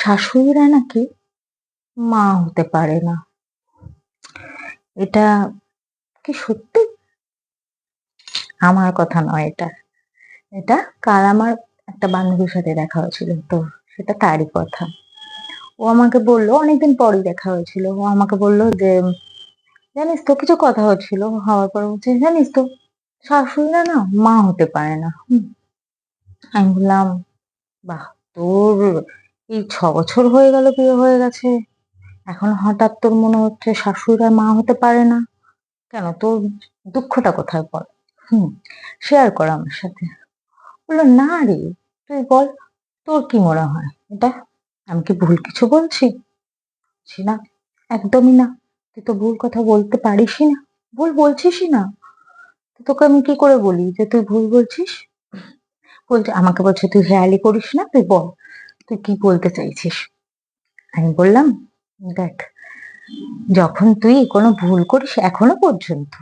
শাশুড়িরা নাকি মা হতে পারে না। এটা কি সত্যি? আমার কথা নয় এটা। এটা কাল আমার একটা বান্ধবীর সাথে দেখা হয়েছিল তো সেটা তারই কথা। ও আমাকে বলল, অনেকদিন পরই দেখা হয়েছিল। ও আমাকে বলল যে, জানিস তো, কিছু কথা হচ্ছিল হওয়ার পর। বলছে, জানিস তো, শাশুড়িরা না মা হতে পারে না। আমি বললাম, বাহ, তোর এই ছ বছর হয়ে গেল বিয়ে হয়ে গেছে। এখন হঠাৎ তোর মনে হচ্ছে শাশুড়িরা মা হতে পারে না। কেন? তোর দুঃখটা কোথায় বল? হুম শেয়ার কর আমার সাথে। বলল, না রে, তুই বল, তোর কি মনে হয়? এটা আমি কি ভুল কিছু বলছি? না, একদমই না। তুই তো ভুল কথা বলতে পারিসই না। ভুল বলছিসই না। তোকে আমি কি করে বলি যে তুই ভুল বলছিস? বলছে, আমাকে বলছে তুই হেয়ালি করিস না, তুই বল। তুই কি বলতে চাইছিস? আমি বললাম, দেখ, যখন তুই কোনো ভুল করিস এখনও পর্যন্ত,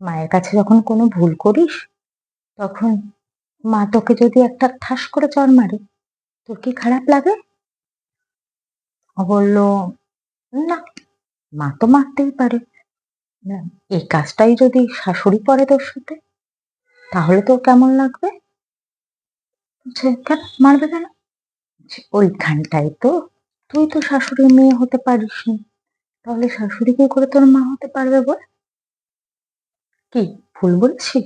মায়ের কাছে যখন কোনো ভুল করিস, তখন মা তোকে যদি একটা ঠাস করে চর মারে, তোর কি খারাপ লাগে? ও বলল, না, মা তো মারতেই পারে। এই কাজটাই যদি শাশুড়ি করে তোর সাথে, তাহলে তোর কেমন লাগবে? কেন, মারবে কেন? বলছি, ওইখানটাই তো। তুই তো শাশুড়ির মেয়ে হতে পারিস নি তাহলে শাশুড়ি কি করে তোর মা হতে পারবে বল? কি ভুল বলছি